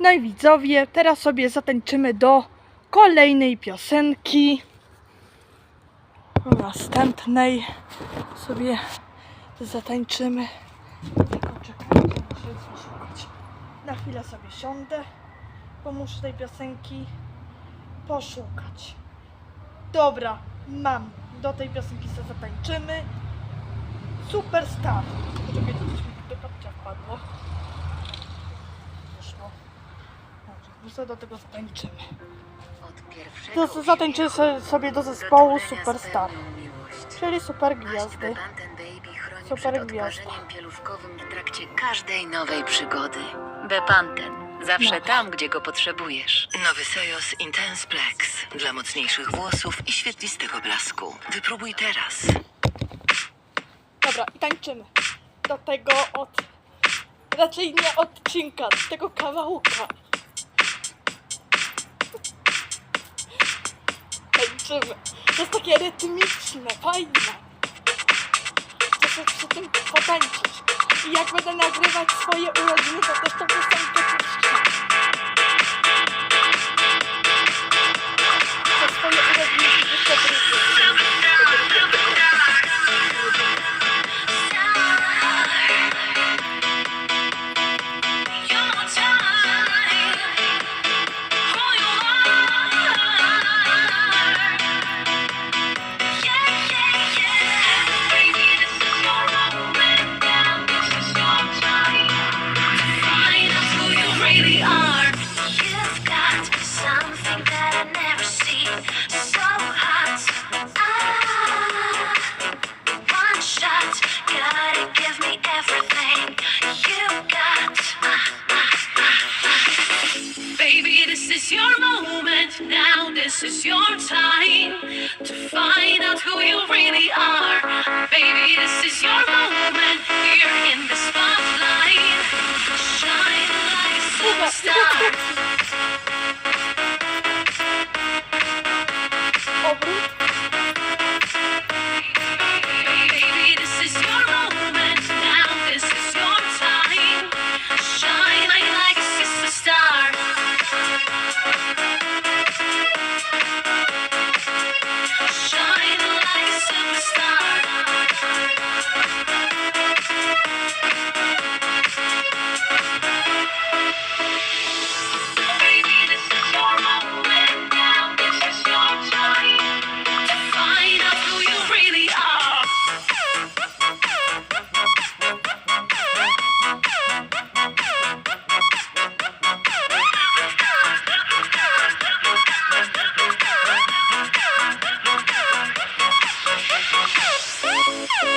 No i widzowie, teraz sobie zatańczymy do kolejnej piosenki. Następnej sobie zatańczymy. Tylko czekajcie, muszę zaszukać. Na chwilę sobie siądę, bo muszę tej piosenki poszukać. Dobra, mam. Do tej piosenki sobie zatańczymy. Superstar. Poczekaj, coś mi do kapcia wpadło. Sobie do tego zatańczymy. To z- zatańczymy sobie- sobie do zespołu Superstar. Czyli super gwiazdy. Super przed gwiazda. odparzeniem pieluszkowym w trakcie każdej nowej przygody. Bepanten. Zawsze No. tam, gdzie go potrzebujesz. Nowy Sojos Intense Plex. Dla mocniejszych włosów i świetlistego blasku. Wypróbuj teraz. Dobra, i tańczymy. Do tego od... Raczej nie odcinka, z tego kawałka. Tańczymy. To jest takie rytmiczne, fajne. Muszę przy tym potańczyć. I jak będę nagrywać swoje urodziny, to też tą piosenkę puszczę. To swoje urodziny puszczę this is your time to find out who you really are. Baby, this is your moment. You're in the spotlight. Shine like a superstar.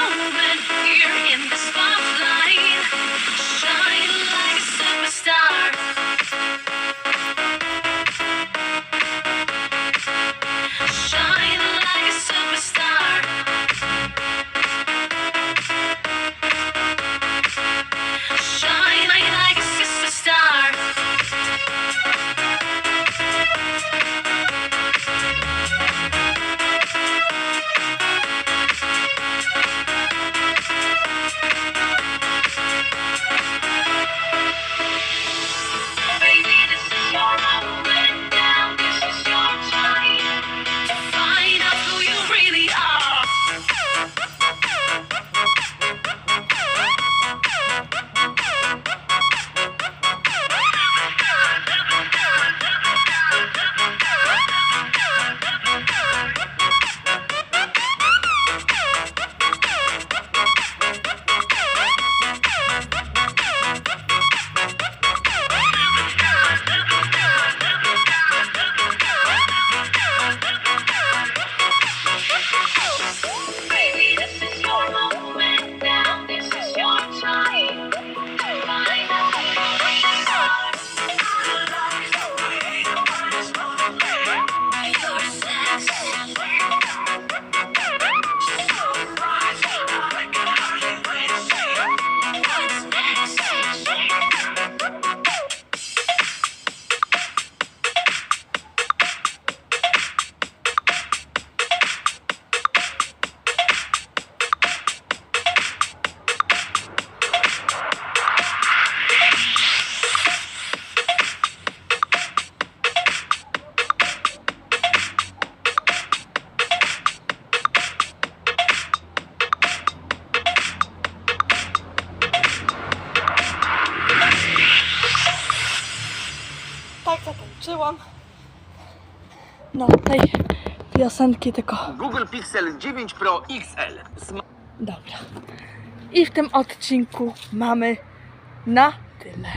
Não, skończyłam na tej piosenki, tylko Google Pixel 9 Pro XL. Sma- dobra. I w tym odcinku mamy na tyle.